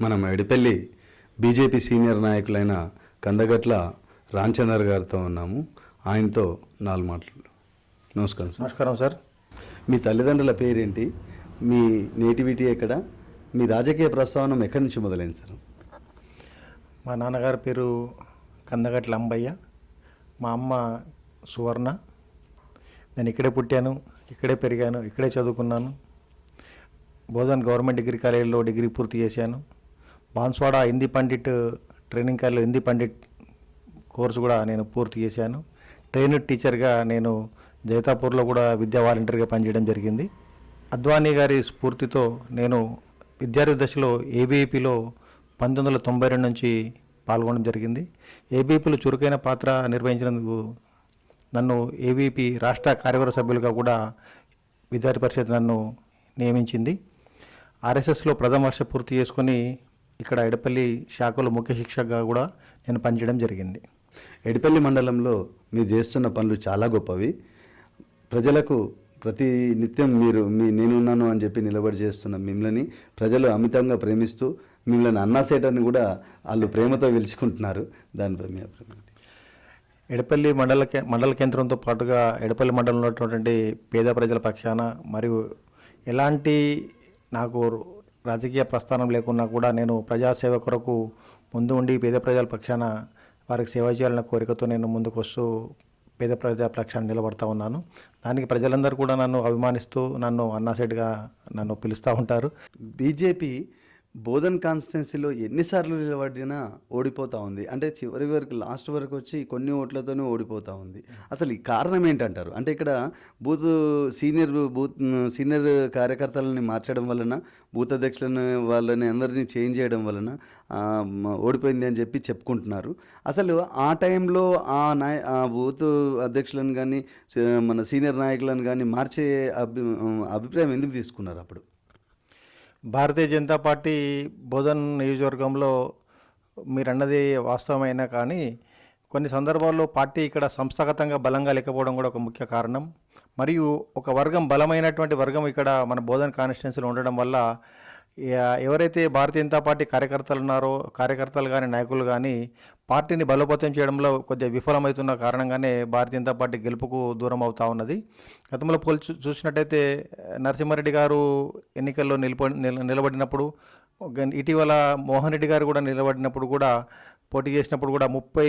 మనం Edipelli BJP senior నాయకులైన కందగట్ల రామచందర్ గారితో ఉన్నాము. ఆయనతో నాలుగు మాటలు. నమస్కారం సార్. నమస్కారం సార్. మీ తల్లిదండ్రుల పేరేంటి? మీ నేటివిటీ ఎక్కడ? మీ రాజకీయ ప్రస్తావన ఎక్కడి నుంచి మొదలైంది సార్? మా నాన్నగారి పేరు కందగట్ల అంబయ్య. మా అమ్మ సువర్ణ. నేను ఇక్కడే పుట్టాను ఇక్కడే పెరిగాను ఇక్కడే చదువుకున్నాను. బోధన్ గవర్నమెంట్ డిగ్రీ కాలేజీలో డిగ్రీ పూర్తి చేశాను. బాన్స్వాడ హిందీ పండిట్ ట్రైనింగ్ కాలేజీలో హిందీ పండిట్ కోర్సు కూడా నేను పూర్తి చేశాను. ట్రైనర్ టీచర్గా నేను జైతాపూర్లో కూడా విద్యా వాలంటీర్గా పనిచేయడం జరిగింది. అద్వానీ గారి స్ఫూర్తితో నేను విద్యార్థి దశలో ఏబీఈపీలో పంతొమ్మిది వందల తొంభై రెండు నుంచి పాల్గొనడం జరిగింది. ఏబీపీలో చురుకైన పాత్ర నిర్వహించినందుకు నన్ను ఏబీపీ రాష్ట్ర కార్యవర్గ సభ్యులుగా కూడా విద్యార్థి పరిషత్ నన్ను నియమించింది. ఆర్ఎస్ఎస్లో ప్రథమ వర్ష పూర్తి చేసుకొని ఇక్కడ ఎడపల్లి శాఖలో ముఖ్య శిక్షకగా కూడా నేను పనిచేయడం జరిగింది. ఎడిపల్లి మండలంలో మీరు చేస్తున్న పనులు చాలా గొప్పవి. ప్రజలకు ప్రతి నిత్యం మీరు మీ నేనున్నాను అని చెప్పి నిలబడి చేస్తున్న మిమ్మల్ని ప్రజలు అమితంగా ప్రేమిస్తూ మిమ్మల్ని అన్నాసేటర్ని కూడా వాళ్ళు ప్రేమతో పిలుచుకుంటున్నారు. దానిపై మీ అభిప్రాయం? ఎడపల్లి మండల కే- మండల కేంద్రంతో పాటుగా ఎడపల్లి మండలంలో ఉన్నటువంటి పేద ప్రజల పక్షాన మరియు ఎలాంటి నాకు రాజకీయ ప్రస్థానం లేకున్నా కూడా నేను ప్రజాసేవ కొరకు ముందు ఉండి పేద ప్రజల పక్షాన వారికి సేవ చేయాలన్న కోరికతో నేను ముందుకు వస్తూ పేద ప్రజల పక్షాన్ని నిలబడతా ఉన్నాను. దానికి ప్రజలందరూ కూడా నన్ను అభిమానిస్తూ నన్ను అన్నాసెట్గా నన్ను పిలుస్తూ ఉంటారు. బీజేపీ బోధన్ కాన్స్టిట్యున్సీలో ఎన్నిసార్లు నిలబడినా ఓడిపోతూ ఉంది. అంటే చివరి వరకు లాస్ట్ వరకు వచ్చి కొన్ని ఓట్లతోనే ఓడిపోతూ ఉంది. అసలు ఈ కారణం ఏంటంటారు? అంటే ఇక్కడ బూత్ సీనియర్ బూత్ సీనియర్ కార్యకర్తలని మార్చడం వలన బూత్ అధ్యక్షులను వాళ్ళని అందరినీ చేంజ్ చేయడం వలన ఓడిపోయింది అని చెప్పి చెప్పుకుంటున్నారు. అసలు ఆ టైంలో ఆ నాయ ఆ బూత్ అధ్యక్షులను కానీ మన సీనియర్ నాయకులను కానీ మార్చే అభి అభిప్రాయం ఎందుకు తీసుకున్నారు అప్పుడు? భారతీయ జనతా పార్టీ బోధన్ నియోజకవర్గంలో మీరు అన్నది వాస్తవమైనా కానీ కొన్ని సందర్భాల్లో పార్టీ ఇక్కడ సంస్థాగతంగా బలంగా లేకపోవడం కూడా ఒక ముఖ్య కారణం. మరియు ఒక వర్గం బలమైనటువంటి వర్గం ఇక్కడ మన బోధన్ కాన్స్టిట్యున్సీలో ఉండడం వల్ల ఎవరైతే భారతీయ జనతా పార్టీ కార్యకర్తలు ఉన్నారో కార్యకర్తలు కానీ నాయకులు కానీ పార్టీని బలోపేతం చేయడంలో కొద్దిగా విఫలమవుతున్న కారణంగానే భారతీయ జనతా పార్టీ గెలుపుకు దూరం అవుతా ఉన్నది. గతంలో పోల్చి చూసినట్టయితే నరసింహారెడ్డి గారు ఎన్నికల్లో నిలబడినప్పుడు ఇటీవల మోహన్ రెడ్డి గారు కూడా నిలబడినప్పుడు కూడా పోటీ చేసినప్పుడు కూడా ముప్పై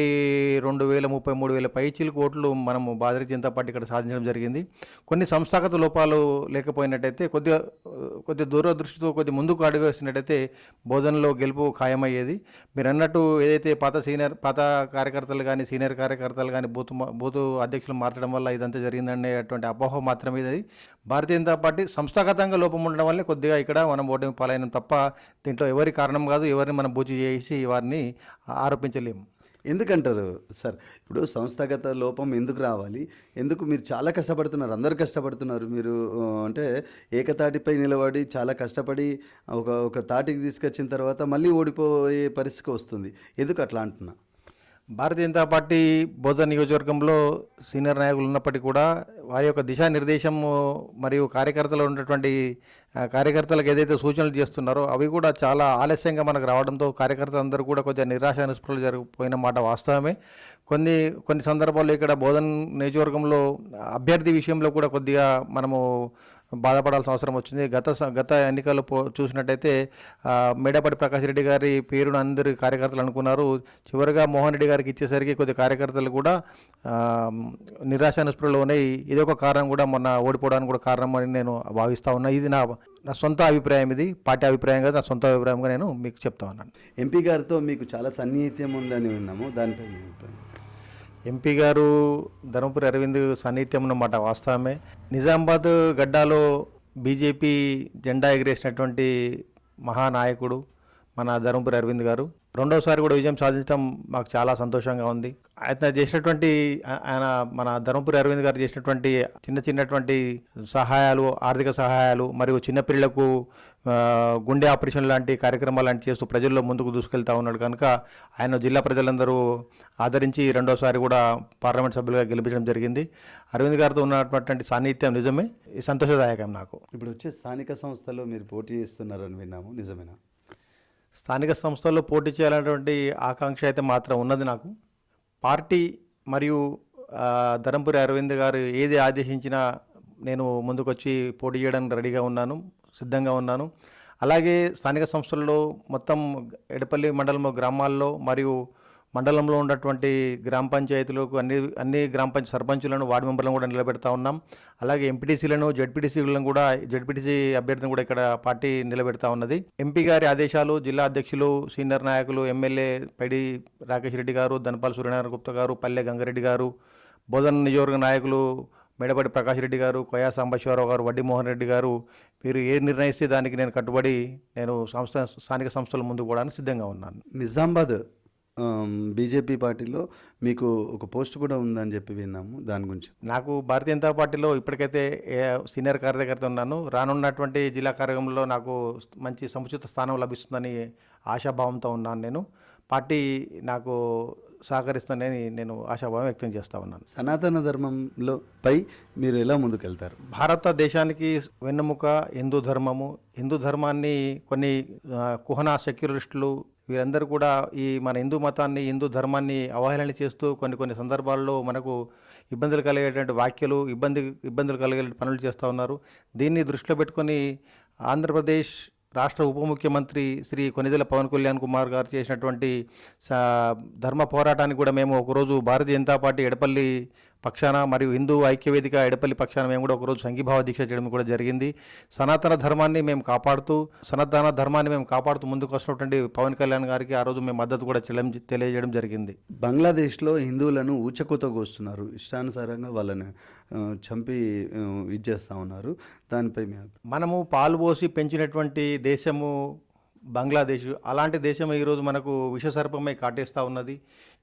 రెండు వేల ముప్పై మూడు వేల పైచీలకు ఓట్లు మనము భారతీయ జనతా పార్టీ ఇక్కడ సాధించడం జరిగింది. కొన్ని సంస్థాగత లోపాలు లేకపోయినట్టయితే కొద్దిగా కొద్ది దూరదృష్టితో కొద్ది ముందుకు అడుగు వేసినట్టయితే బోధనలో గెలుపు ఖాయమయ్యేది. మీరు అన్నట్టు ఏదైతే పాత సీనియర్ పాత కార్యకర్తలు కానీ సీనియర్ కార్యకర్తలు కానీ బూత్ మా- బూత్ అధ్యక్షులు మార్చడం వల్ల ఇదంతా జరిగిందనేటువంటి అపోహ మాత్రమే ఇది. భారతీయ జనతా పార్టీ సంస్థాగతంగా లోపం ఉండడం వల్లే కొద్దిగా ఇక్కడ మనం ఓటమి పాలైన తప్ప దీంట్లో ఎవరి కారణం కాదు ఎవరిని మనం బూచి చేసి వారిని ఆరోపించలేము. ఎందుకంటారు సార్? ఇప్పుడు సంస్థాగత లోపం ఎందుకు రావాలి? ఎందుకు మీరు చాలా కష్టపడుతున్నారు? అందరు కష్టపడుతున్నారు. మీరు అంటే ఏకతాటిపై నిలబడి చాలా కష్టపడి ఒక ఒక తాటికి తీసుకొచ్చిన తర్వాత మళ్ళీ ఓడిపోయే పరిస్థితి వస్తుంది. ఎందుకు అట్లా అంటున్నా? భారతీయ జనతా పార్టీ బోధ నియోజకవర్గంలో సీనియర్ నాయకులు ఉన్నప్పటికీ కూడా వారి యొక్క దిశానిర్దేశం మరియు కార్యకర్తలు ఉన్నటువంటి కార్యకర్తలకు ఏదైతే సూచనలు చేస్తున్నారో అవి కూడా చాలా ఆలస్యంగా మనకు రావడంతో కార్యకర్తలు అందరూ కూడా కొద్దిగా నిరాశ నిస్పృహలు జరిగిపోయిన మాట వాస్తవమే. కొన్ని కొన్ని సందర్భాల్లో ఇక్కడ బోధన్ నియోజకవర్గంలో అభ్యర్థి విషయంలో కూడా కొద్దిగా మనము బాధపడాల్సిన అవసరం వచ్చింది. గత గత ఎన్నికల్లో పో చూసినట్టయితే మేడపాటి ప్రకాష్ రెడ్డి గారి పేరును అందరి కార్యకర్తలు అనుకున్నారు. చివరిగా మోహన్ రెడ్డి గారికి ఇచ్చేసరికి కొద్ది కార్యకర్తలు కూడా ఆ, ఉన్నాయి. ఇది ఒక కారణం కూడా మొన్న ఓడిపోవడానికి కూడా కారణం అని నేను భావిస్తా ఉన్నా. ఇది నా నా సొంత అభిప్రాయం ఇది. పార్టీ అభిప్రాయం కాదు నా సొంత అభిప్రాయంగా నేను మీకు చెప్తా ఉన్నాను. ఎంపీ గారితో మీకు చాలా సన్నిహిత్యం ఉందని విన్నాము. దానిపై అభిప్రాయం. ఎంపీ గారు ధర్మపురి అరవింద్ సాన్నిధ్యం అన్నమాట వాస్తవమే. నిజామాబాద్ గడ్డాలో బీజేపీ జెండా ఎగిరేసినటువంటి మహానాయకుడు మన ధర్మపురి అరవింద్ గారు. రెండోసారి కూడా విజయం సాధించడం మాకు చాలా సంతోషంగా ఉంది. ఆయన చేసినటువంటి ఆయన మన ధర్మపురి అరవింద్ గారు చేసినటువంటి చిన్న చిన్నటువంటి సహాయాలు ఆర్థిక సహాయాలు మరియు చిన్నపిల్లలకు గుండె ఆపరేషన్ లాంటి కార్యక్రమాలు లాంటి చేస్తూ ప్రజల్లో ముందుకు దూసుకెళ్తా ఉన్నాడు. కనుక ఆయన జిల్లా ప్రజలందరూ ఆదరించి రెండోసారి కూడా పార్లమెంట్ సభ్యులుగా గెలిపించడం జరిగింది. అరవింద్ గారితో ఉన్నటువంటి సాన్నిధ్యం నిజమే సంతోషదాయకం నాకు. ఇప్పుడు వచ్చే స్థానిక సంస్థలో మీరు పోటీ చేస్తున్నారని విన్నాము నిజమేనా? స్థానిక సంస్థల్లో పోటీ చేయాలనేటువంటి ఆకాంక్ష అయితే మాత్రం ఉన్నది నాకు. పార్టీ మరియు ఆ, ధరంపురి అరవింద్ గారు ఏది ఆదేశించినా నేను ముందుకొచ్చి పోటీ చేయడానికి రెడీగా ఉన్నాను సిద్ధంగా ఉన్నాను. అలాగే స్థానిక సంస్థల్లో మొత్తం ఎడపల్లి మండలం గ్రామాల్లో మరియు మండలంలో ఉన్నటువంటి గ్రామ పంచాయతీలకు అన్ని అన్ని గ్రామ పంచాయతీ సర్పంచులను వార్డు మెంబర్లను కూడా నిలబెడతా ఉన్నాం. అలాగే ఎంపీటీసీలను జడ్పీటీసీలను కూడా జడ్పీటీసీ అభ్యర్థిని కూడా ఇక్కడ పార్టీ నిలబెడతా ఉన్నది. ఎంపీ గారి ఆదేశాలు జిల్లా అధ్యక్షులు సీనియర్ నాయకులు ఎమ్మెల్యే పైడి రాకేష్ రెడ్డి గారు ధనపాల్ సూర్యనారాయణ గుప్తా గారు పల్లె గంగారెడ్డి గారు బోధన నియోజకవర్గ నాయకులు మేడపడి ప్రకాష్ రెడ్డి గారు కొయా సాంబశివరావు గారు వడ్డీ మోహన్ రెడ్డి గారు వీరు ఏ నిర్ణయిస్తే దానికి నేను కట్టుబడి నేను సంస్థ స్థానిక సంస్థల ముందు కూడా సిద్ధంగా ఉన్నాను. నిజామాబాద్ బీజేపీ పార్టీలో మీకు ఒక పోస్ట్ కూడా ఉందని చెప్పి విన్నాము. దాని గురించి. నాకు భారతీయ జనతా పార్టీలో ఇప్పటికైతే సీనియర్ కార్యకర్త ఉన్నాను. రానున్నటువంటి జిల్లా కార్యక్రమంలో నాకు మంచి సముచిత స్థానం లభిస్తుందని ఆశాభావంతో ఉన్నాను నేను. పార్టీ నాకు సహకరిస్తుందని నేను ఆశాభావం వ్యక్తం చేస్తా ఉన్నాను. సనాతన ధర్మంలో పై మీరు ఎలా ముందుకెళ్తారు? భారతదేశానికి వెన్నెముక హిందూ ధర్మము. హిందూ ధర్మాన్ని కొన్ని కుహనా సెక్యులరిస్టులు వీరందరూ కూడా ఈ మన హిందూ మతాన్ని హిందూ ధర్మాన్ని అవహేళన చేస్తూ కొన్ని కొన్ని సందర్భాల్లో మనకు ఇబ్బందులు కలిగేటువంటి వ్యాఖ్యలు ఇబ్బంది ఇబ్బందులు కలిగే పనులు చేస్తూ ఉన్నారు. దీన్ని దృష్టిలో పెట్టుకొని ఆంధ్రప్రదేశ్ రాష్ట్ర ఉప ముఖ్యమంత్రి శ్రీ కొనిదెల పవన్ కళ్యాణ్ కుమార్ గారు చేసినటువంటి సా- ధర్మ పోరాటానికి కూడా మేము ఒకరోజు భారతీయ జనతా పార్టీ ఎడపల్లి పక్షాన మరియు హిందూ ఐక్యవేదిక ఎడపల్లి పక్షాన మేము కూడా ఒకరోజు సంఘీభావ దీక్ష చేయడం కూడా జరిగింది. సనాతన ధర్మాన్ని మేము కాపాడుతూ సనాతన ధర్మాన్ని మేము కాపాడుతూ ముందుకు వస్తున్నటువంటి పవన్ కళ్యాణ్ గారికి ఆ రోజు మేము మద్దతు కూడా తెలియజేయడం జరిగింది. బంగ్లాదేశ్లో హిందువులను ఊచకోత కోస్తున్నారు ఇష్టానుసారంగా వాళ్ళని చంపి ఇది చేస్తూ ఉన్నారు. దానిపై మీ అభిప్రాయం. మనము పాలు పోసి పెంచినటువంటి దేశము బంగ్లాదేశ్ అలాంటి దేశం ఈరోజు మనకు విషసర్పమై కాటేస్తూ ఉన్నది.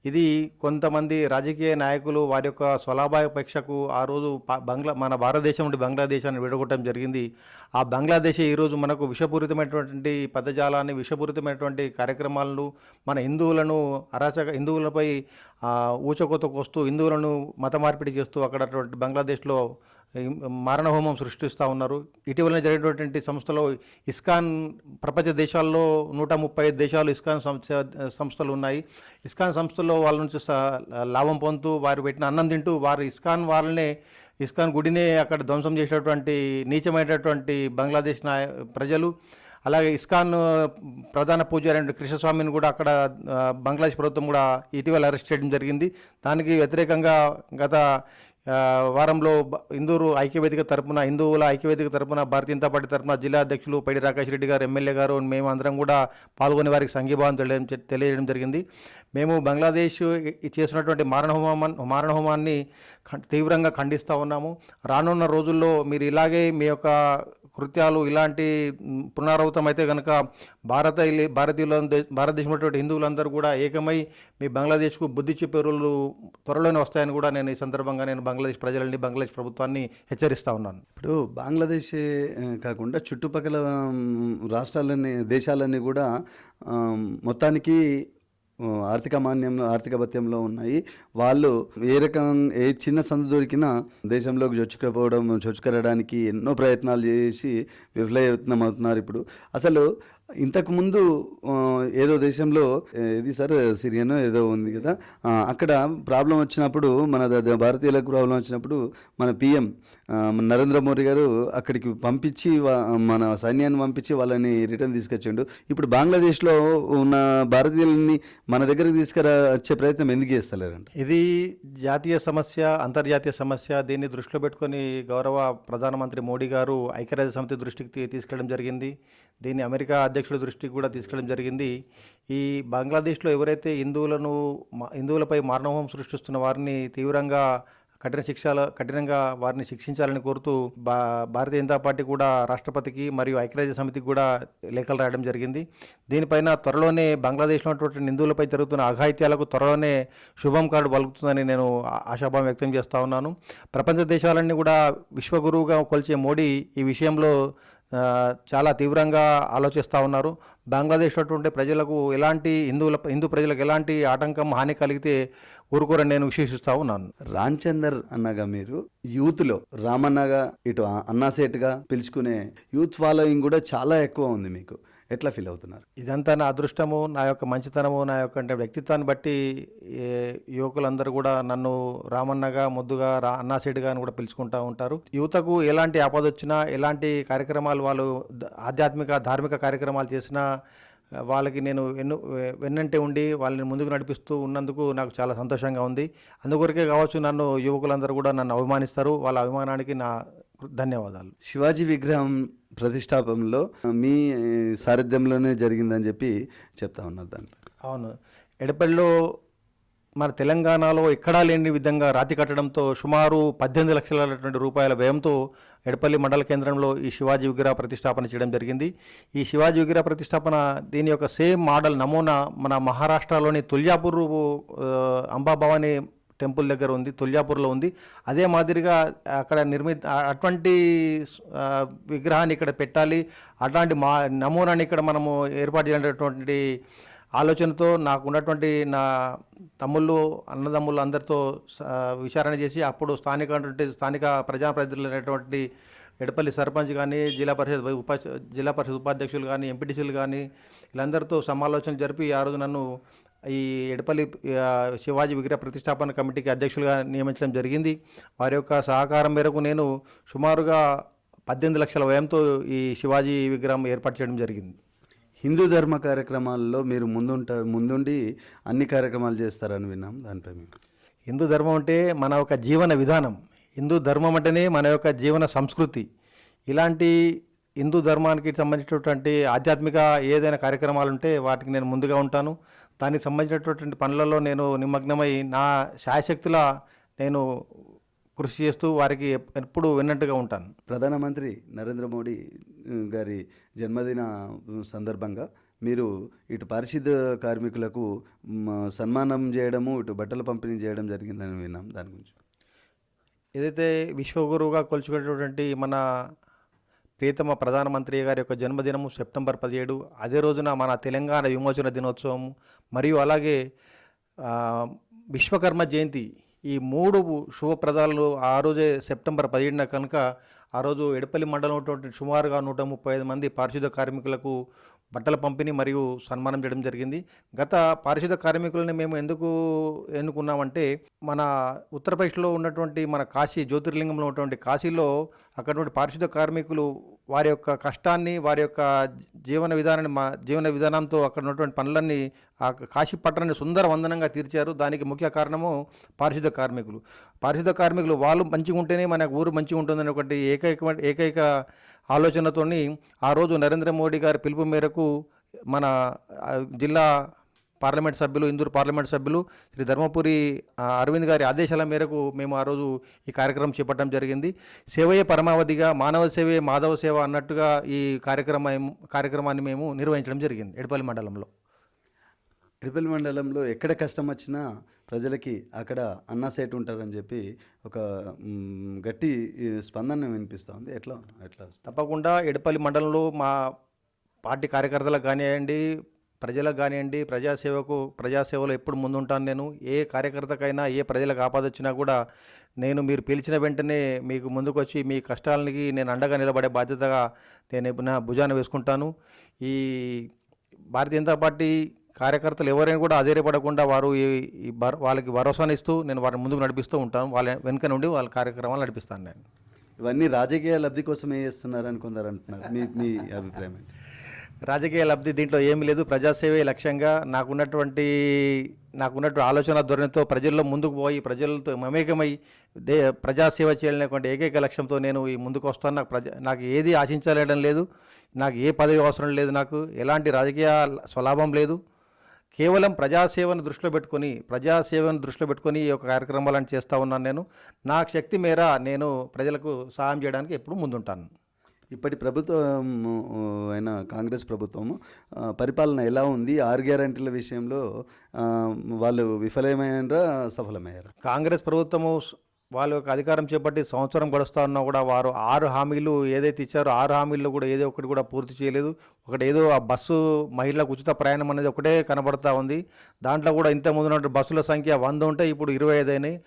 ఇది కొంతమంది రాజకీయ నాయకులు వారి యొక్క స్వలాభాపేక్షకు ఆ రోజు బంగ్లా మన భారతదేశం నుండి బంగ్లాదేశాన్ని విడగొట్టడం జరిగింది. ఆ బంగ్లాదేశ్ ఈరోజు మనకు విషపూరితమైనటువంటి పదజాలాన్ని విషపూరితమైనటువంటి కార్యక్రమాలను మన హిందువులను అరాచక హిందువులపై ఆ, ఊచకోత కోస్తూ హిందువులను మత మార్పిడి చేస్తూ అక్కడ బంగ్లాదేశ్లో మారణహోమం సృష్టిస్తూ ఉన్నారు. ఇటీవల జరిగినటువంటి సంస్థలో ఇస్కాన్ ప్రపంచ దేశాల్లో నూట ముప్పై ఐదు దేశాలు ఇస్కాన్ సంస్థ సంస్థలు ఉన్నాయి. ఇస్కాన్ సంస్థల్లో వాళ్ళ నుంచి లాభం పొందుతూ వారు పెట్టిన అన్నం తింటూ వారు ఇస్కాన్ వాళ్ళనే ఇస్కాన్ గుడినే అక్కడ ధ్వంసం చేసినటువంటి నీచమైనటువంటి బంగ్లాదేశ్ నాయ ప్రజలు అలాగే ఇస్కాన్ ప్రధాన పూజారి కృష్ణస్వామిని కూడా అక్కడ బంగ్లాదేశ్ ప్రభుత్వం కూడా ఇటీవల అరెస్ట్ చేయడం జరిగింది. దానికి వ్యతిరేకంగా గత వారంలో ఇందూరు ఐక్యవేదిక తరపున హిందువుల ఐక్యవేదిక తరపున భారతీయ జనతా పార్టీ తరపున జిల్లా అధ్యక్షులు పైడి రాకేష్ రెడ్డి గారు ఎమ్మెల్యే గారు మేము అందరం కూడా పాల్గొనే వారికి సంఘీభావం తెలియడం తెలియజేయడం జరిగింది. మేము బంగ్లాదేశ్ చేసినటువంటి మారణహోమా మారణహోమాన్ని తీవ్రంగా ఖండిస్తూ ఉన్నాము. రానున్న రోజుల్లో మీరు ఇలాగే మీ యొక్క కృత్యాలు ఇలాంటి మ్, పునరావృతం అయితే కనుక భారత ఇల్లి- భారతీయుల భారతదేశంలో హిందువులందరూ కూడా ఏకమై మీ బంగ్లాదేశ్కు బుద్ధి చెప్పే రోజులు త్వరలోనే వస్తాయని కూడా నేను ఈ సందర్భంగా నేను బంగ్లాదేశ్ ప్రజలని బంగ్లాదేశ్ ప్రభుత్వాన్ని హెచ్చరిస్తూ ఉన్నాను. ఇప్పుడు బంగ్లాదేశ్ కాకుండా చుట్టుపక్కల రాష్ట్రాలన్నీ దేశాలన్నీ కూడా మొత్తానికి ఆర్థిక మాన్యంలో ఆర్థిక భత్యంలో ఉన్నాయి. వాళ్ళు ఏ రకం ఏ చిన్న సందు దొరికినా దేశంలోకి చొచ్చుకపోవడం చొచ్చుకరడానికి ఎన్నో ప్రయత్నాలు చేసి విఫలయత్నం అవుతున్నారు ఇప్పుడు. అసలు ఇంతకుముందు ఏదో దేశంలో ఏది సార్? సిరియనో ఏదో ఉంది కదా? అక్కడ ప్రాబ్లం వచ్చినప్పుడు మన ద- భారతీయులకు ప్రాబ్లం వచ్చినప్పుడు మన పిఎం నరేంద్ర మోడీ గారు అక్కడికి పంపించి మన సైన్యాన్ని పంపించి వాళ్ళని రిటర్న్ తీసుకొచ్చిండు. ఇప్పుడు బంగ్లాదేశ్లో ఉన్న భారతీయులని మన దగ్గరికి తీసుకురా వచ్చే ప్రయత్నం ఎందుకు చేస్తలేరండి ఇది జాతీయ సమస్య అంతర్జాతీయ సమస్య. దీన్ని దృష్టిలో పెట్టుకొని గౌరవ ప్రధానమంత్రి మోడీ గారు ఐక్యరాజ్య సమితి దృష్టికి తీసుకెళ్ళడం జరిగింది. దీన్ని అమెరికా అధ్యక్షుల దృష్టికి కూడా తీసుకెళ్ళడం జరిగింది. ఈ బంగ్లాదేశ్లో ఎవరైతే హిందువులను హిందువులపై మారణహోమం సృష్టిస్తున్న వారిని తీవ్రంగా కఠిన శిక్షలు కఠినంగా వారిని శిక్షించాలని కోరుతూ బా భారతీయ జనతా పార్టీ కూడా రాష్ట్రపతికి మరియు ఐక్యరాజ్య సమితికి కూడా లేఖలు రాయడం జరిగింది. దీనిపైన త్వరలోనే బంగ్లాదేశ్లో ఉన్నటువంటి నిందులపై జరుగుతున్న అఘాయిత్యాలకు త్వరలోనే శుభం కార్డు పలుకుతుందని నేను ఆశాభావం వ్యక్తం చేస్తూ ఉన్నాను. ప్రపంచ దేశాలన్నీ కూడా విశ్వగురువుగా కొలిచే మోడీ ఈ విషయంలో చాలా తీవ్రంగా ఆలోచిస్తూ ఉన్నారు. బంగ్లాదేశ్ ఉండే ప్రజలకు ఎలాంటి హిందువుల హిందూ ప్రజలకు ఎలాంటి ఆటంకం హాని కలిగితే ఊరుకోరని నేను విశేషిస్తూ ఉన్నాను. రాంచందర్ అన్నగా మీరు యూత్లో రామన్నగా ఇటు అన్నాసేట్గా పిలుచుకునే యూత్ ఫాలోయింగ్ కూడా చాలా ఎక్కువ ఉంది మీకు. ఎట్లా ఫీల్ అవుతున్నారు? ఇదంతా నా అదృష్టము నా యొక్క మంచితనము నా యొక్క అంటే వ్యక్తిత్వాన్ని బట్టి ఏ, యువకులందరూ కూడా నన్ను రామన్నగా ముద్దుగా రా అన్నాసేటుగా అని కూడా పిలుచుకుంటూ ఉంటారు. యువతకు ఎలాంటి ఆపద వచ్చినా ఎలాంటి కార్యక్రమాలు వాళ్ళు ఆధ్యాత్మిక ధార్మిక కార్యక్రమాలు చేసినా వాళ్ళకి నేను ఎన్ను వెన్నంటే ఉండి వాళ్ళని ముందుకు నడిపిస్తూ ఉన్నందుకు నాకు చాలా సంతోషంగా ఉంది. అందుకొరకే కావచ్చు నన్ను యువకులందరూ కూడా నన్ను అభిమానిస్తారు. వాళ్ళ అభిమానానికి నా ధన్యవాదాలు. శివాజీ విగ్రహం ప్రతిష్టాపంలో మీ సారథ్యంలోనే జరిగిందని చెప్పి చెప్తా ఉన్నారు దాంట్లో. అవును. ఎడపల్లిలో మన తెలంగాణలో ఎక్కడా లేని విధంగా రాతి కట్టడంతో సుమారు పద్దెనిమిది లక్షలటువంటి రూపాయల వ్యయంతో ఎడపల్లి మండల కేంద్రంలో ఈ శివాజీ విగ్రహ ప్రతిష్టాపన చేయడం జరిగింది. ఈ శివాజీ విగ్రహ ప్రతిష్టాపన దీని యొక్క సేమ్ మోడల్ నమూనా మన మహారాష్ట్రలోని తుల్యాపూర్ అంబాభవాని టెంపుల్ దగ్గర ఉంది తుల్యాపూర్లో ఉంది. అదే మాదిరిగా అక్కడ నిర్మిత అటువంటి విగ్రహాన్ని ఇక్కడ పెట్టాలి. అట్లాంటి మా నమూనాని ఇక్కడ మనము ఏర్పాటు చేయాలనేటువంటి ఆలోచనతో నాకు ఉన్నటువంటి నా తమ్ముళ్ళు అన్నదమ్ముళ్ళు అందరితో విచారణ చేసి అప్పుడు స్థానిక స్థానిక ప్రజాప్రతినిధులు అనేటువంటి ఎడపల్లి సర్పంచ్ కానీ జిల్లా పరిషత్ ఉప జిల్లా పరిషత్ ఉపాధ్యక్షులు కానీ ఎంపీటీసీలు కానీ వీళ్ళందరితో సమాలోచన జరిపి ఆ రోజు నన్ను ఈ ఎడపల్లి శివాజీ విగ్రహ ప్రతిష్టాపన కమిటీకి అధ్యక్షులుగా నియమించడం జరిగింది. వారి యొక్క సహకారం మేరకు నేను సుమారుగా పద్దెనిమిది లక్షల వ్యయంతో ఈ శివాజీ విగ్రహం ఏర్పాటు చేయడం జరిగింది. హిందూ ధర్మ కార్యక్రమాల్లో మీరు ముందుంటారు ముందుండి అన్ని కార్యక్రమాలు చేస్తారని విన్నాం. దానిపై మీకు హిందూ ధర్మం అంటే మన యొక్క జీవన విధానం. హిందూ ధర్మం అంటేనే మన యొక్క జీవన సంస్కృతి. ఇలాంటి హిందూ ధర్మానికి సంబంధించినటువంటి ఆధ్యాత్మిక ఏదైనా కార్యక్రమాలు ఉంటే వాటికి నేను ముందుగా ఉంటాను. దానికి సంబంధించినటువంటి పనులలో నేను నిమగ్నమై నా శాయశక్తుల నేను కృషి చేస్తూ వారికి ఎప్- ఎప్పుడు విన్నట్టుగా ఉంటాను. ప్రధానమంత్రి నరేంద్ర మోడీ గారి జన్మదిన సందర్భంగా మీరు ఇటు పారిశుద్ధ కార్మికులకు సన్మానం చేయడము ఇటు బట్టలు పంపిణీ చేయడం జరిగిందని విన్నాం. దాని గురించి. ఏదైతే విశ్వగురువుగా కొలుచుకునేటువంటి మన ప్రియతమ ప్రధానమంత్రి గారి యొక్క జన్మదినము సెప్టెంబర్ పదిహేడు. అదే రోజున మన తెలంగాణ విమోచన దినోత్సవం మరియు అలాగే విశ్వకర్మ జయంతి ఈ మూడు శుభప్రదాలు ఆ రోజే సెప్టెంబర్ పదిహేడున కనుక ఆ రోజు ఎడపల్లి మండలం సుమారుగా నూట ముప్పై ఐదు మంది పారిశుద్ధ కార్మికులకు బట్టల పంపిణీ మరియు సన్మానం చేయడం జరిగింది. గత పారిశుద్ధ కార్మికులని మేము ఎందుకు ఎన్నుకున్నామంటే మన ఉత్తరప్రదేశ్లో ఉన్నటువంటి మన కాశీ జ్యోతిర్లింగంలో ఉన్నటువంటి కాశీలో అక్కడ పారిశుద్ధ కార్మికులు వారి యొక్క కష్టాన్ని వారి యొక్క జీవన విధానాన్ని మా జీవన విధానంతో అక్కడ ఉన్నటువంటి పనులన్నీ ఆ కాశీ పట్టణాన్ని సుందర వందనంగా తీర్చారు. దానికి ముఖ్య కారణము పారిశుద్ధ కార్మికులు. పారిశుద్ధ కార్మికులు వాళ్ళు మంచిగా ఉంటేనే మన ఊరు మంచిగా ఉంటుందని ఒకటి ఏకైక ఏకైక ఆలోచనతోని ఆ రోజు నరేంద్ర మోడీ గారి పిలుపు మేరకు మన జిల్లా పార్లమెంట్ సభ్యులు ఇందూరు పార్లమెంట్ సభ్యులు శ్రీ ధర్మపురి అరవింద్ గారి ఆదేశాల మేరకు మేము ఆ రోజు ఈ కార్యక్రమం చేపట్టడం జరిగింది. సేవయే పరమావధిగా మానవ సేవే మాధవ సేవ అన్నట్టుగా ఈ కార్యక్రమం కార్యక్రమాన్ని మేము నిర్వహించడం జరిగింది ఎడపల్లి మండలంలో. ఇడిపల్లి మండలంలో ఎక్కడ కష్టం వచ్చినా ప్రజలకి అక్కడ అన్నా సేట్ ఉంటారని చెప్పి ఒక గట్టి స్పందన వినిపిస్తూ ఉంది. ఎట్లా ఎట్లా? తప్పకుండా ఎడపల్లి మండలంలో మా పార్టీ కార్యకర్తలకు కానివ్వండి ప్రజలకు కానివ్వండి ప్రజాసేవకు ప్రజాసేవలో ఎప్పుడు ముందుంటాను నేను. ఏ కార్యకర్తకైనా ఏ ప్రజలకు ఆపద వచ్చినా కూడా నేను మీరు పిలిచిన వెంటనే మీకు ముందుకొచ్చి మీ కష్టాలకి నేను అండగా నిలబడే బాధ్యతగా నేను నా భుజాన వేసుకుంటాను. ఈ భారతీయ జనతా పార్టీ కార్యకర్తలు ఎవరైనా కూడా అధైర్యపడకుండా వారు ఈ భర- వాళ్ళకి భరోసాను ఇస్తూ నేను వారిని ముందుకు నడిపిస్తూ ఉంటాను. వాళ్ళ వెనుక నుండి వాళ్ళ కార్యక్రమాలు నడిపిస్తాను నేను. ఇవన్నీ రాజకీయ లబ్ధి కోసమే చేస్తున్నారని కొందరు అంటున్నారు. మీ మీ అభిప్రాయం ఏంటి? రాజకీయ లబ్ధి దీంట్లో ఏమీ లేదు. ప్రజాసేవే లక్ష్యంగా నాకున్నటువంటి నాకున్నటువంటి ఆలోచన ధోరణితో ప్రజల్లో ముందుకు పోయి ప్రజలతో మమేకమై దే ప్రజాసేవ చేయాలనేటువంటి ఏకైక లక్ష్యంతో నేను ఈ ముందుకు వస్తాను. నాకు ప్రజ నాకు ఏది ఆశించలేడం లేదు. నాకు ఏ పదవి అవసరం లేదు నాకు. ఎలాంటి రాజకీయ స్వలాభం లేదు. కేవలం ప్రజాసేవను దృష్టిలో పెట్టుకొని ప్రజాసేవను దృష్టిలో పెట్టుకొని ఈ యొక్క కార్యక్రమాలను చేస్తూ ఉన్నాను నేను. నా శక్తి మేర నేను ప్రజలకు సహాయం చేయడానికి ఎప్పుడూ ముందుంటాను. ఇప్పటి ప్రభుత్వం అయిన కాంగ్రెస్ ప్రభుత్వం పరిపాలన ఎలా ఉంది ఆరు గ్యారంటీల విషయంలో వాళ్ళు విఫలమయ్యారా సఫలమయ్యారా? కాంగ్రెస్ ప్రభుత్వము వాళ్ళు వాళ్ళ యొక్క అధికారం చేపట్టి సంవత్సరం గడుస్తా ఉన్నా కూడా వారు ఆరు హామీలు ఏదైతే ఇచ్చారో ఆరు హామీల్లో కూడా ఏదో ఒకటి కూడా పూర్తి చేయలేదు. ఒకటి ఏదో ఆ బస్సు మహిళలకు ఉచిత ప్రయాణం అనేది ఒకటే కనబడతా ఉంది. దాంట్లో కూడా ఇంతకుముందు బస్సుల సంఖ్య వంద ఉంటే ఇప్పుడు ఇరవై ఐదు అయినాయి.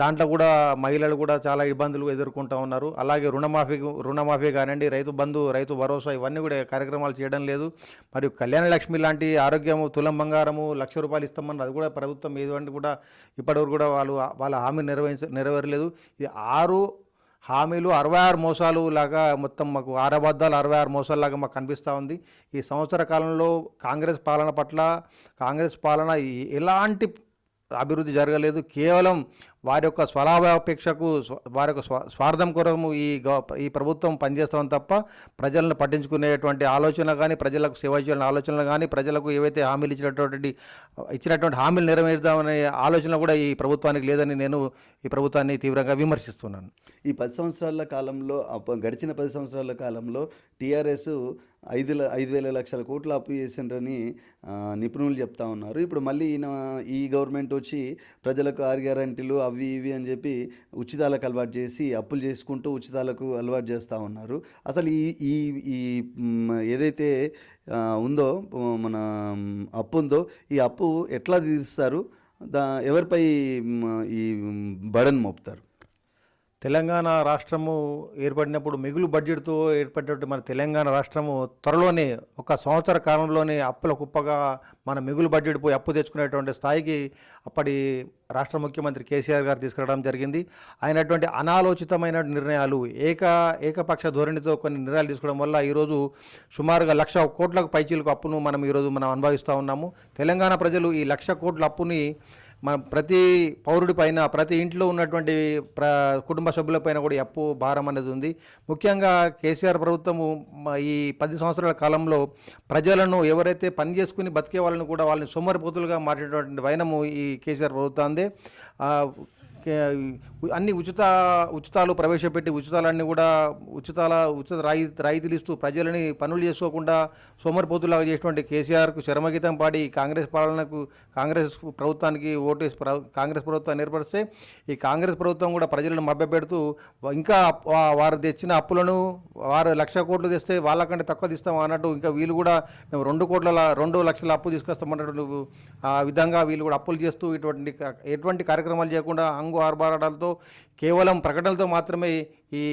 దాంట్లో కూడా మహిళలు కూడా చాలా ఇబ్బందులు ఎదుర్కొంటూ ఉన్నారు. అలాగే రుణమాఫీ రుణమాఫీ కానివ్వండి రైతు బంధు రైతు భరోసా ఇవన్నీ కూడా కార్యక్రమాలు చేయడం లేదు. మరియు కళ్యాణ లక్ష్మి లాంటి ఆరోగ్యము తులం బంగారము లక్ష రూపాయలు ఇస్తామన్నారు అది కూడా ప్రభుత్వం ఏదంటే కూడా ఇప్పటివరకు కూడా వాళ్ళు వాళ్ళ హామీ నెరవేర్చ నెరవేరలేదు. ఇది ఆరు హామీలు అరవై ఆరు మోసాలు లాగా మొత్తం మాకు ఆరు అరవై ఆరు మోసాలు లాగా మాకు కనిపిస్తూ ఉంది. ఈ సంవత్సర కాలంలో కాంగ్రెస్ పాలన పట్ల కాంగ్రెస్ పాలన ఎలాంటి అభివృద్ధి జరగలేదు. కేవలం వారి యొక్క స్వలాభాపేక్షకు వారి యొక్క స్వ స్వార్థం కొరకు ఈ ఈ ప్రభుత్వం పనిచేస్తాం తప్ప ప్రజలను పట్టించుకునేటువంటి ఆలోచన కానీ ప్రజలకు సేవ చేయాలనే ఆలోచనలు కానీ ప్రజలకు ఏవైతే హామీలు ఇచ్చినటువంటి ఇచ్చినటువంటి హామీలు నెరవేర్దామనే ఆలోచన కూడా ఈ ప్రభుత్వానికి లేదని నేను ఈ ప్రభుత్వాన్ని తీవ్రంగా విమర్శిస్తున్నాను. ఈ పది సంవత్సరాల కాలంలో గడిచిన పది సంవత్సరాల కాలంలో టీఆర్ఎస్ ఐదు ఐదు వేల లక్షల కోట్లు అప్పు చేసిండ్రని నిపుణులు చెప్తా ఉన్నారు. ఇప్పుడు మళ్ళీ ఈయన ఈ గవర్నమెంట్ వచ్చి ప్రజలకు ఆరు గ్యారంటీలు అవి ఇవి అని చెప్పి ఉచితాలకు అలవాటు చేసి అప్పులు చేసుకుంటూ ఉచితాలకు అలవాటు చేస్తూ ఉన్నారు. అసలు ఈ ఈ ఈ ఏదైతే ఉందో మన అప్పు ఉందో ఈ అప్పు ఎట్లా తీరుస్తారు? దా ఎవరిపై ఈ బడన్ మోపుతారు? తెలంగాణ రాష్ట్రము ఏర్పడినప్పుడు మిగులు బడ్జెట్తో ఏర్పడినటువంటి మన తెలంగాణ రాష్ట్రము త్వరలోనే ఒక సంవత్సర కాలంలోనే అప్పుల కుప్పగా మన మిగులు బడ్జెట్ పోయి అప్పు తెచ్చుకునేటువంటి స్థాయికి అప్పటి రాష్ట్ర ముఖ్యమంత్రి కేసీఆర్ గారు తీసుకురావడం జరిగింది. అయినటువంటి అనాలోచితమైన నిర్ణయాలు ఏక ఏకపక్ష ధోరణితో కొన్ని నిర్ణయాలు తీసుకోవడం వల్ల ఈరోజు సుమారుగా లక్ష కోట్లకు పైచీలకు అప్పును మనం ఈరోజు మనం అనుభవిస్తూ ఉన్నాము. తెలంగాణ ప్రజలు ఈ లక్ష కోట్ల అప్పుని మన ప్రతి పౌరుడి పైన ప్రతి ఇంట్లో ఉన్నటువంటి ప్ర కుటుంబ సభ్యులపైన కూడా అప్పు భారం అనేది ఉంది. ముఖ్యంగా కేసీఆర్ ప్రభుత్వము ఈ పది సంవత్సరాల కాలంలో ప్రజలను ఎవరైతే పని చేసుకుని బతికే వాళ్ళని కూడా వాళ్ళని సోమరిపోతులుగా మార్చేటువంటి వైనము ఈ కేసీఆర్ ప్రభుత్వాందే అందే అన్ని ఉచిత ఉచితాలు ప్రవేశపెట్టి ఉచితాలన్నీ కూడా ఉచితాల ఉచిత రాయి రాయితీలు ఇస్తూ ప్రజలని పనులు చేసుకోకుండా సోమరిపోతులాగా చేసినటువంటి కేసీఆర్కు శరమగీతం పాడి కాంగ్రెస్ పాలనకు కాంగ్రెస్ ప్రభుత్వానికి ఓటేసి కాంగ్రెస్ ప్రభుత్వాన్ని ఏర్పరిస్తే ఈ కాంగ్రెస్ ప్రభుత్వం కూడా ప్రజలను మభ్యపెడుతూ ఇంకా వారు తెచ్చిన అప్పులను వారు లక్ష కోట్లు తెస్తే వాళ్ళకంటే తక్కువ తీస్తాం అన్నట్టు ఇంకా వీళ్ళు కూడా మేము రెండు కోట్ల రెండు లక్షల అప్పు తీసుకొస్తామన్నట్టు ఆ విధంగా వీళ్ళు కూడా అప్పులు చేస్తూ ఇటువంటి ఎటువంటి కార్యక్రమాలు చేయకుండా అంగు ఆర్భాటాలతో కేవలం ప్రకటనలతో మాత్రమే ఈ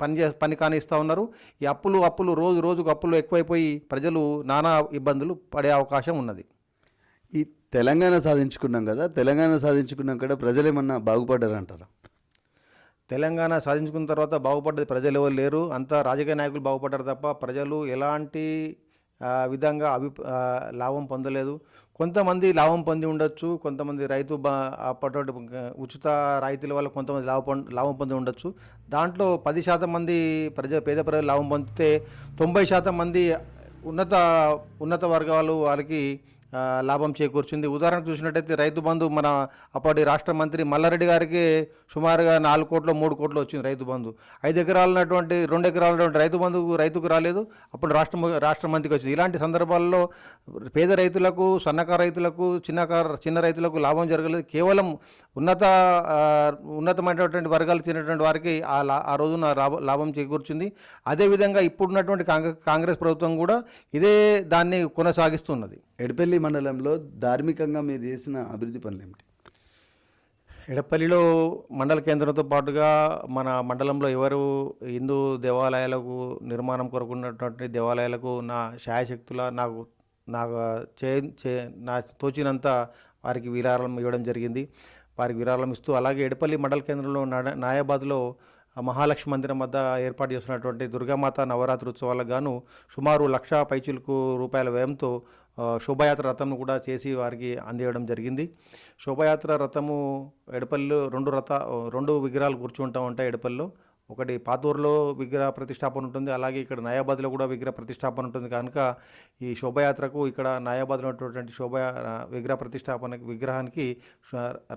పని చే పని కానిస్తూ ఉన్నారు. ఈ అప్పులు అప్పులు రోజు రోజుకు అప్పులు ఎక్కువైపోయి ప్రజలు నానా ఇబ్బందులు పడే అవకాశం ఉన్నది. ఈ తెలంగాణ సాధించుకున్నాం కదా తెలంగాణ సాధించుకున్నాం కూడా ప్రజలు ఏమన్నా బాగుపడ్డారంటారా? తెలంగాణ సాధించుకున్న తర్వాత బాగుపడ్డది ప్రజలు ఎవరు లేరు. అంతా రాజకీయ నాయకులు బాగుపడ్డారు తప్ప ప్రజలు ఎలాంటి విధంగా అభి లాభం పొందలేదు. కొంతమంది లాభం పొంది ఉండొచ్చు కొంతమంది రైతు అప్పటి ఉచిత రాయితీల వల్ల కొంతమంది లాభం లాభం పొంది ఉండొచ్చు. దాంట్లో పది శాతం మంది ప్రజ పేద ప్రజలు లాభం పొందితే తొంభై శాతం మంది ఉన్నత ఉన్నత వర్గాలు వారికి లాభం చేకూర్చింది. ఉదాహరణకు చూసినట్టయితే రైతు బంధు మన అప్పటి రాష్ట్ర మంత్రి మల్లారెడ్డి గారికి సుమారుగా నాలుగు కోట్లు మూడు కోట్లు వచ్చింది రైతు బంధు. ఐదు ఎకరాలు ఉన్నటువంటి రెండు ఎకరాలు ఉన్నటువంటి రైతు బంధు రైతుకు రాలేదు. అప్పుడు రాష్ట్ర రాష్ట్ర మంత్రికి వచ్చింది. ఇలాంటి సందర్భాల్లో పేద రైతులకు సన్నకారు రైతులకు చిన్నకారు చిన్న రైతులకు లాభం జరగలేదు. కేవలం ఉన్నత ఉన్నతమైనటువంటి వర్గాలు చెందినటువంటి వారికి ఆ లా ఆ రోజున లాభం చేకూర్చింది. అదేవిధంగా ఇప్పుడున్నటువంటి కాంగ్రెస్ కాంగ్రెస్ ప్రభుత్వం కూడా ఇదే దాన్ని కొనసాగిస్తున్నది. ఎడపల్లి మండలంలో ధార్మికంగా మీరు చేసిన అభివృద్ధి పనులు ఏమిటి? ఎడపల్లిలో మండల కేంద్రంతో పాటుగా మన మండలంలో ఎవరు హిందూ దేవాలయాలకు నిర్మాణం కొరకు ఉన్నటువంటి దేవాలయాలకు నా శాయశక్తుల నాకు నాకు చే చే నా తోచినంత వారికి విరాళం ఇవ్వడం జరిగింది. వారికి విరాళం ఇస్తూ అలాగే ఎడపల్లి మండల కేంద్రంలో నాయాబాద్లో మహాలక్ష్మి మందిరం వద్ద ఏర్పాటు చేస్తున్నటువంటి దుర్గామాత నవరాత్రి ఉత్సవాలకు గాను సుమారు లక్ష పైచిలకు రూపాయల వ్యయంతో శోభాయాత్ర రథంను కూడా చేసి వారికి అందివ్వడం జరిగింది. శోభాయాత్ర రథము ఎడపల్లిలో రెండు రథ రెండు విగ్రహాలు కూర్చుంటా ఉంటాయి ఎడపల్లిలో. ఒకటి పాతూరులో విగ్రహ ప్రతిష్టాపన ఉంటుంది అలాగే ఇక్కడ నయాబాద్లో కూడా విగ్రహ ప్రతిష్టాపన ఉంటుంది. కనుక ఈ శోభయాత్రకు ఇక్కడ నయాబాద్లో ఉన్నటువంటి శోభ విగ్రహ ప్రతిష్టాపన విగ్రహానికి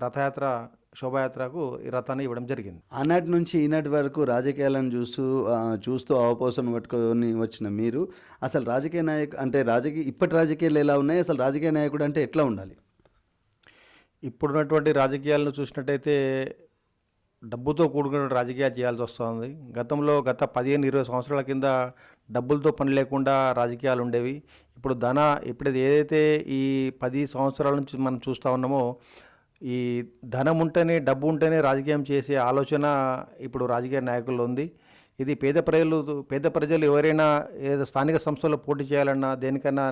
రథయాత్ర శోభయాత్రకు ఈ రథాన్ని ఇవ్వడం జరిగింది. ఆనాటి నుంచి ఈనాటి వరకు రాజకీయాలను చూస్తూ చూస్తూ అవపోసన పట్టుకొని వచ్చిన మీరు అసలు రాజకీయ నాయకు అంటే రాజకీయ ఇప్పటి రాజకీయాలు ఎలా ఉన్నాయి? అసలు రాజకీయ నాయకుడు అంటే ఎట్లా ఉండాలి? ఇప్పుడున్నటువంటి రాజకీయాలను చూసినట్టయితే డబ్బుతో కూడుకున్న రాజకీయాలు చేయాల్సి వస్తుంది. గతంలో గత పదిహేను ఇరవై సంవత్సరాల కింద డబ్బులతో పని లేకుండా రాజకీయాలు ఉండేవి. ఇప్పుడు ధన ఇప్పుడు ఏదైతే ఈ పది సంవత్సరాల నుంచి మనం చూస్తూ ఉన్నామో ఈ ధనం ఉంటేనే డబ్బు ఉంటేనే రాజకీయం చేసే ఆలోచన ఇప్పుడు రాజకీయ నాయకుల్లో ఉంది. ఇది పేద ప్రజలు పేద ప్రజలు ఎవరైనా ఏదో స్థానిక సంస్థల్లో పోటీ చేయాలన్నా దేనికైనా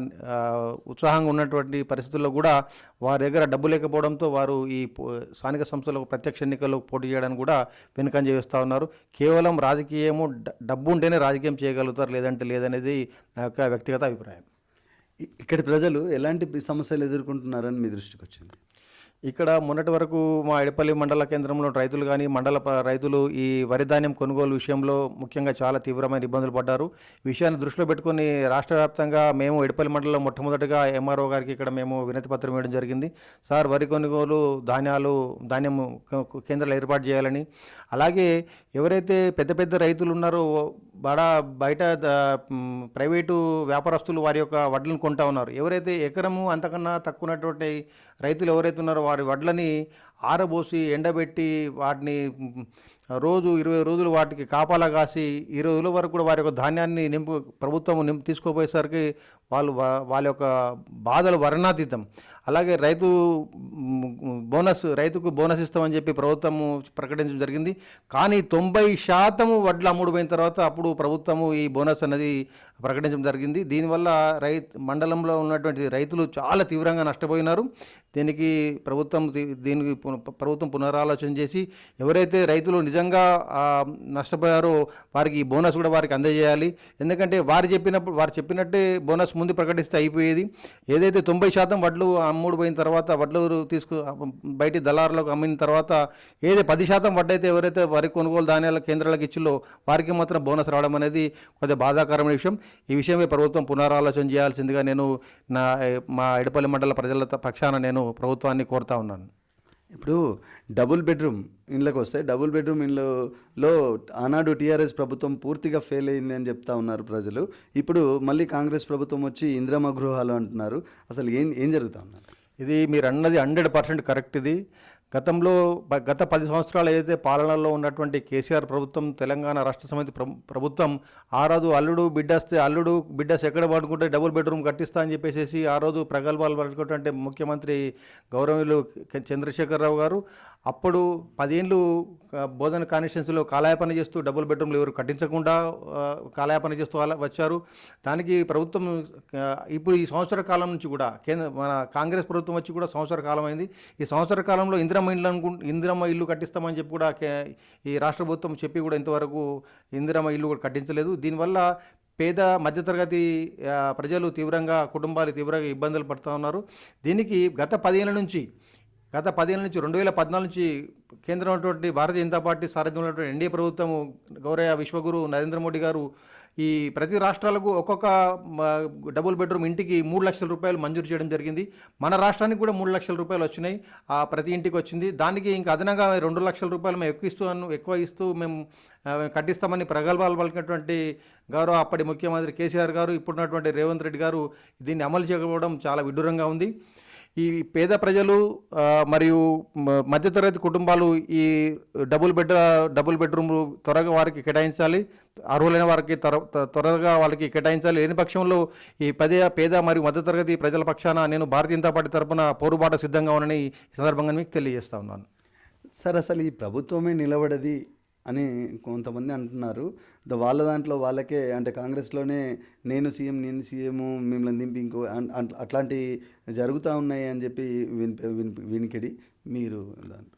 ఉత్సాహంగా ఉన్నటువంటి పరిస్థితుల్లో కూడా వారి దగ్గర డబ్బు లేకపోవడంతో వారు ఈ స్థానిక సంస్థలకు ప్రత్యక్ష ఎన్నికల్లో పోటీ చేయడానికి కూడా వెనుకంజ వేస్తూ ఉన్నారు. కేవలం రాజకీయము డబ్బు ఉంటేనే రాజకీయం చేయగలుగుతారు లేదంటే లేదనేది నా యొక్క వ్యక్తిగత అభిప్రాయం. ఇక్కడ ఇక్కడి ప్రజలు ఎలాంటి సమస్యలు ఎదుర్కొంటున్నారని మీ దృష్టికి వచ్చింది? ఇక్కడ మొన్నటి వరకు మా ఎడపల్లి మండల కేంద్రంలో రైతులు కానీ మండల రైతులు ఈ వరి ధాన్యం కొనుగోలు విషయంలో ముఖ్యంగా చాలా తీవ్రమైన ఇబ్బందులు పడ్డారు. విషయాన్ని దృష్టిలో పెట్టుకొని రాష్ట్ర వ్యాప్తంగా మేము ఎడపల్లి మండలంలో మొట్టమొదటిగా ఎంఆర్ఓ గారికి ఇక్కడ మేము వినతి పత్రం ఇవ్వడం జరిగింది. సార్ వరి కొనుగోలు ధాన్యాలు ధాన్యం కేంద్రాలు ఏర్పాటు చేయాలని. అలాగే ఎవరైతే పెద్ద పెద్ద రైతులు ఉన్నారో బడా బయట ప్రైవేటు వ్యాపారస్తులు వారి యొక్క వడ్లను కొంటా ఉన్నారు. ఎవరైతే ఎకరము అంతకన్నా తక్కువ ఉన్నటువంటి రైతులు ఎవరైతే ఉన్నారో వారి వడ్లని ఆరబోసి ఎండబెట్టి వాటిని రోజు ఇరవై రోజులు వాటికి కాపాలా కాసి ఈ రోజుల వరకు కూడా వారి యొక్క ధాన్యాన్ని నింపు ప్రభుత్వం నింపు తీసుకోపోయేసరికి వాళ్ళు వాళ్ళ యొక్క బాధలు వర్ణాతీతం. అలాగే రైతు బోనస్ రైతుకు బోనస్ ఇస్తామని చెప్పి ప్రభుత్వము ప్రకటించడం జరిగింది. కానీ తొంభై శాతము వడ్లు అమ్ముడుపోయిన తర్వాత అప్పుడు ప్రభుత్వము ఈ బోనస్ అనేది ప్రకటించడం జరిగింది. దీనివల్ల రైతు మండలంలో ఉన్నటువంటి రైతులు చాలా తీవ్రంగా నష్టపోయినారు. దీనికి ప్రభుత్వం దీనికి ప్రభుత్వం పునరాలోచన చేసి ఎవరైతే రైతులు నిజంగా నష్టపోయారో వారికి ఈ బోనస్ కూడా వారికి అందజేయాలి. ఎందుకంటే వారు చెప్పినప్పుడు వారు చెప్పినట్టే బోనస్ ముందు ప్రకటిస్తే అయిపోయేది. ఏదైతే తొంభై శాతం వడ్లు అమ్ముడు పోయిన తర్వాత వడ్లు తీసుకు బయటి దళారులకు అమ్మిన తర్వాత ఏది పది శాతం వడ్డైతే ఎవరైతే వరి కొనుగోలు ధాన్యాల కేంద్రాలకు ఇచ్చిలో వారికి మాత్రం బోనస్ రావడం అనేది కొద్దిగా బాధాకరమైన విషయం. ఈ విషయమే ప్రభుత్వం పునరాలోచన చేయాల్సిందిగా నేను నా మా ఎడపల్లి మండల ప్రజల పక్షాన నేను ప్రభుత్వాన్ని కోరుతా ఉన్నాను. ఇప్పుడు డబుల్ బెడ్రూమ్ ఇండ్లకు వస్తే డబుల్ బెడ్రూమ్ ఇండ్లలో ఆనాడు టీఆర్ఎస్ ప్రభుత్వం పూర్తిగా ఫెయిల్ అయింది అని చెప్తా ఉన్నారు ప్రజలు. ఇప్పుడు మళ్ళీ కాంగ్రెస్ ప్రభుత్వం వచ్చి ఇంద్రమ గృహాలు అంటున్నారు. అసలు ఏం ఏం జరుగుతా ఉన్నారు ఇది మీరు అన్నది హండ్రెడ్ పర్సెంట్ కరెక్ట్ ఇది. గతంలో గత పది సంవత్సరాలు ఏదైతే పాలనలో ఉన్నటువంటి కేసీఆర్ ప్రభుత్వం తెలంగాణ రాష్ట్ర సమితి ప్రభుత్వం ఆ రోజు అల్లుడు బిడ్డస్తే అల్లుడు బిడ్డస్ ఎక్కడ పడుకుంటే డబుల్ బెడ్రూమ్ కట్టిస్తా అని చెప్పేసి ఆ రోజు ప్రగల్భాలు పడుకుంటే ముఖ్యమంత్రి గౌరవనీయులు చంద్రశేఖరరావు గారు అప్పుడు పదేళ్ళు బోధన కాన్స్టిట్యున్సీలో కాలయాపన చేస్తూ డబుల్ బెడ్రూమ్లు ఎవరు కట్టించకుండా ఆ, కాలయాపన చేస్తూ అలా వచ్చారు. దానికి ప్రభుత్వం ఇప్పుడు ఈ సంవత్సర కాలం నుంచి కూడా కేంద్ర మన కాంగ్రెస్ ప్రభుత్వం వచ్చి కూడా సంవత్సర కాలం అయింది. ఈ సంవత్సర కాలంలో ఇందిరమ్మ ఇల్లు అనుకు ఇందిరమ్మ ఇల్లు కట్టిస్తామని చెప్పి కూడా కే- ఈ రాష్ట్ర ప్రభుత్వం చెప్పి కూడా ఇంతవరకు ఇందిరమ్మ ఇల్లు కూడా కట్టించలేదు. దీనివల్ల పేద మధ్యతరగతి ప్రజలు తీవ్రంగా కుటుంబాలు తీవ్రంగా ఇబ్బందులు పడుతూ ఉన్నారు. దీనికి గత పదిహేను నుంచి గత పదిహేను నుంచి రెండు వేల పద్నాలుగు నుంచి కేంద్రం ఉన్నటువంటి భారతీయ జనతా పార్టీ సారథ్యంలో ఉన్నటువంటి ఎన్డీఏ ప్రభుత్వం గౌరవ విశ్వగురు నరేంద్ర మోడీ గారు ఈ ప్రతి రాష్ట్రాలకు ఒక్కొక్క డబుల్ బెడ్రూమ్ ఇంటికి మూడు లక్షల రూపాయలు మంజూరు చేయడం జరిగింది. మన రాష్ట్రానికి కూడా మూడు లక్షల రూపాయలు వచ్చినాయి. ఆ ప్రతి ఇంటికి వచ్చింది. దానికి ఇంకా అదనంగా రెండు లక్షల రూపాయలు మేము ఎక్కువ ఎక్కువ ఇస్తూ మేము మేము కట్టిస్తామని ప్రగల్భాలు పలికినటువంటి గౌరవ అప్పటి ముఖ్యమంత్రి కేసీఆర్ గారు ఇప్పుడున్నటువంటి రేవంత్ రెడ్డి గారు దీన్ని అమలు చేయకపోవడం చాలా విడ్డూరంగా ఉంది. ఈ పేద ప్రజలు మరియు మ- మధ్యతరగతి కుటుంబాలు ఈ డబుల్ బెడ్ డబుల్ బెడ్రూమ్లు త్వరగా వారికి కేటాయించాలి అర్హులైన వారికి త్వర త్వరగా వాళ్ళకి కేటాయించాలి. లేని పక్షంలో ఈ పదే పేద మరియు మధ్యతరగతి ప్రజల పక్షాన నేను భారతీయ జనతా పార్టీ తరపున పోరుబాట సిద్ధంగా ఉన్నానని ఈ సందర్భంగా మీకు తెలియజేస్తా ఉన్నాను. సార్ అసలు ఈ ప్రభుత్వమే నిలబడది అని కొంతమంది అంటున్నారు. వాళ్ళ దాంట్లో వాళ్ళకే అంటే కాంగ్రెస్లోనే నేను సీఎం నేను సీఎం మిమ్మల్ని దింపి ఇంకో అట్లాంటివి అట్లాంటి జరుగుతూ ఉన్నాయి అని చెప్పి విని విని వినికిడి. మీరు దాంట్లో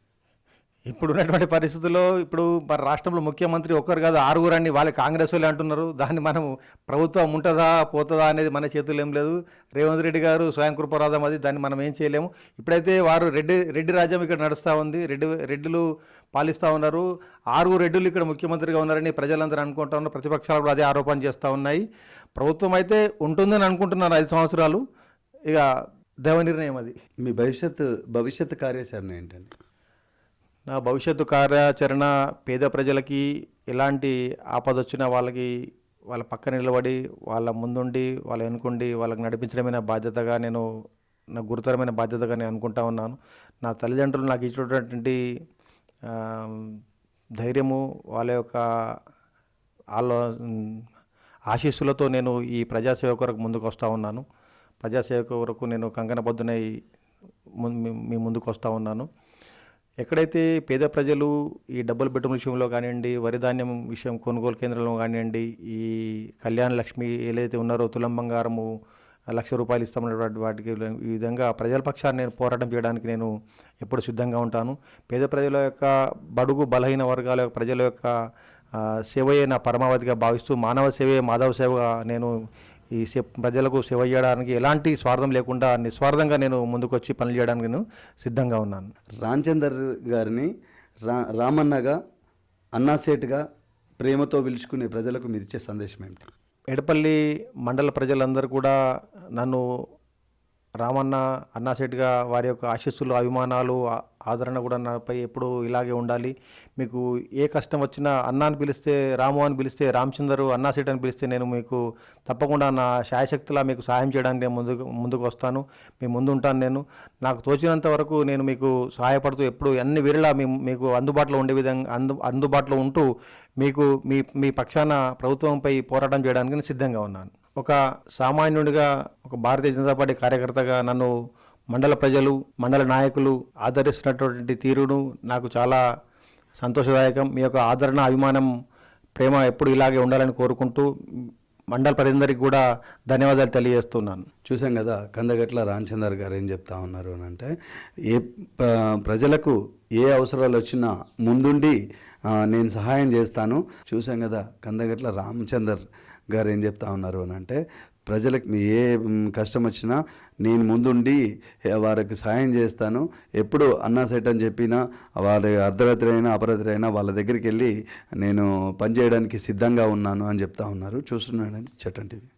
ఇప్పుడు ఉన్నటువంటి పరిస్థితుల్లో ఇప్పుడు మన రాష్ట్రంలో ముఖ్యమంత్రి ఒక్కరు కాదు ఆరుగురు అని వాళ్ళు కాంగ్రెస్ వాళ్ళు అంటున్నారు. దాన్ని మనం ప్రభుత్వం ఉంటుందా పోతుందా అనేది మన చేతుల్లో ఏం లేదు. రేవంత్ రెడ్డి గారు స్వయం కృపరాధం అది దాన్ని మనం ఏం చేయలేము. ఇప్పుడైతే వారు రెడ్డి రెడ్డి రాజ్యం ఇక్కడ నడుస్తూ ఉంది. రెడ్డి రెడ్డిలు పాలిస్తూ ఉన్నారు. ఆరుగురు రెడ్డిలు ఇక్కడ ముఖ్యమంత్రిగా ఉన్నారని ప్రజలందరూ అనుకుంటా ఉన్నారు. ప్రతిపక్షాలు కూడా అదే ఆరోపణ చేస్తూ ఉన్నాయి. ప్రభుత్వం అయితే ఉంటుందని అనుకుంటున్నారు ఐదు సంవత్సరాలు. ఇక దేవ నిర్ణయం అది. మీ భవిష్యత్ భవిష్యత్ కార్యాచరణ ఏంటండి? నా భవిష్యత్తు కార్యాచరణ పేద ప్రజలకి ఎలాంటి ఆపద వచ్చినా వాళ్ళకి వాళ్ళ పక్క నిలబడి వాళ్ళ ముందుండి వాళ్ళ వెనుకుండి వాళ్ళకి నడిపించడమైన బాధ్యతగా నేను నా గురుతరమైన బాధ్యతగా నేను అనుకుంటా ఉన్నాను. నా తల్లిదండ్రులు నాకు ఇచ్చినటువంటి ధైర్యము వాళ్ళ యొక్క ఆలో ఆశీస్సులతో నేను ఈ ప్రజాసేవ కొరకు ముందుకు వస్తూ ఉన్నాను. ప్రజాసేవ కొరకు నేను కంకణబద్దునై ముం- మీ ముందుకు వస్తూ ఉన్నాను. ఎక్కడైతే పేద ప్రజలు ఈ డబ్బులు బెడ్రూమ్ విషయంలో కానివ్వండి వరి ధాన్యం విషయం కొనుగోలు కేంద్రంలో కానివ్వండి ఈ కళ్యాణ లక్ష్మి ఏదైతే ఉన్నారో తులం బంగారము లక్ష రూపాయలు ఇస్తామనేటువంటి వాటికి ఈ విధంగా ప్రజల పక్షాన్ని నేను పోరాటం చేయడానికి నేను ఎప్పుడు సిద్ధంగా ఉంటాను. పేద ప్రజల యొక్క బడుగు బలహీన వర్గాల యొక్క ప్రజల యొక్క సేవయే నా పరమావధిగా భావిస్తూ మానవ సేవే మాధవ సేవగా నేను ఈ సే ప్రజలకు సేవ చేయడానికి ఎలాంటి స్వార్థం లేకుండా నిస్వార్థంగా నేను ముందుకొచ్చి పనులు చేయడానికి నేను సిద్ధంగా ఉన్నాను. రామచందర్ గారిని రా రామన్నగా అన్నాసేటుగా ప్రేమతో పిలుచుకునే ప్రజలకు మీరు ఇచ్చే సందేశం ఏమిటి? ఎడపల్లి మండల ప్రజలందరూ కూడా నన్ను రామన్న అన్నాశెట్టిగా వారి యొక్క ఆశీస్సులు అభిమానాలు ఆదరణ కూడా నాపై ఎప్పుడూ ఇలాగే ఉండాలి. మీకు ఏ కష్టం వచ్చినా అన్న అని పిలిస్తే రాము అని పిలిస్తే రామచందరు అన్నాశెట్ అని పిలిస్తే నేను మీకు తప్పకుండా నా శాయశక్తిలా మీకు సహాయం చేయడానికి నేను ముందుకు ముందుకు వస్తాను. మీ ముందు ఉంటాను నేను. నాకు తోచినంత వరకు నేను మీకు సహాయపడుతూ ఎప్పుడు అన్ని వీరిలా మీ మీకు అందుబాటులో ఉండే విధంగా అందు అందుబాటులో ఉంటూ మీకు మీ మీ పక్షాన ప్రభుత్వంపై పోరాటం చేయడానికి నేను సిద్ధంగా ఉన్నాను. ఒక సామాన్యుడిగా ఒక భారతీయ జనతా పార్టీ కార్యకర్తగా నన్ను మండల ప్రజలు మండల నాయకులు ఆదరిస్తున్నటువంటి తీరును నాకు చాలా సంతోషదాయకం. మీ యొక్క ఆదరణ అభిమానం ప్రేమ ఎప్పుడు ఇలాగే ఉండాలని కోరుకుంటూ మండల ప్రజలందరికీ కూడా ధన్యవాదాలు తెలియజేస్తున్నాను. చూసాం కదా కందగట్ల రామచందర్ గారు ఏం చెప్తా ఉన్నారు అని అంటే ఏ ప్రజలకు ఏ అవసరాలు వచ్చినా ముందుండి నేను సహాయం చేస్తాను. చూసాం కదా కందగట్ల రామచందర్ గారు ఏం చెప్తా ఉన్నారు అని అంటే ప్రజలకు ఏ కష్టం వచ్చినా నేను ముందుండి వారికి సాయం చేస్తాను. ఎప్పుడు అన్నా సెట్ అని చెప్పినా వారి అర్ధరాత్రి అయినా అపరాత్రి అయినా వాళ్ళ దగ్గరికి వెళ్ళి నేను పనిచేయడానికి సిద్ధంగా ఉన్నాను అని చెప్తా ఉన్నారు. చూస్తున్నాడని చట్టం టీవీ.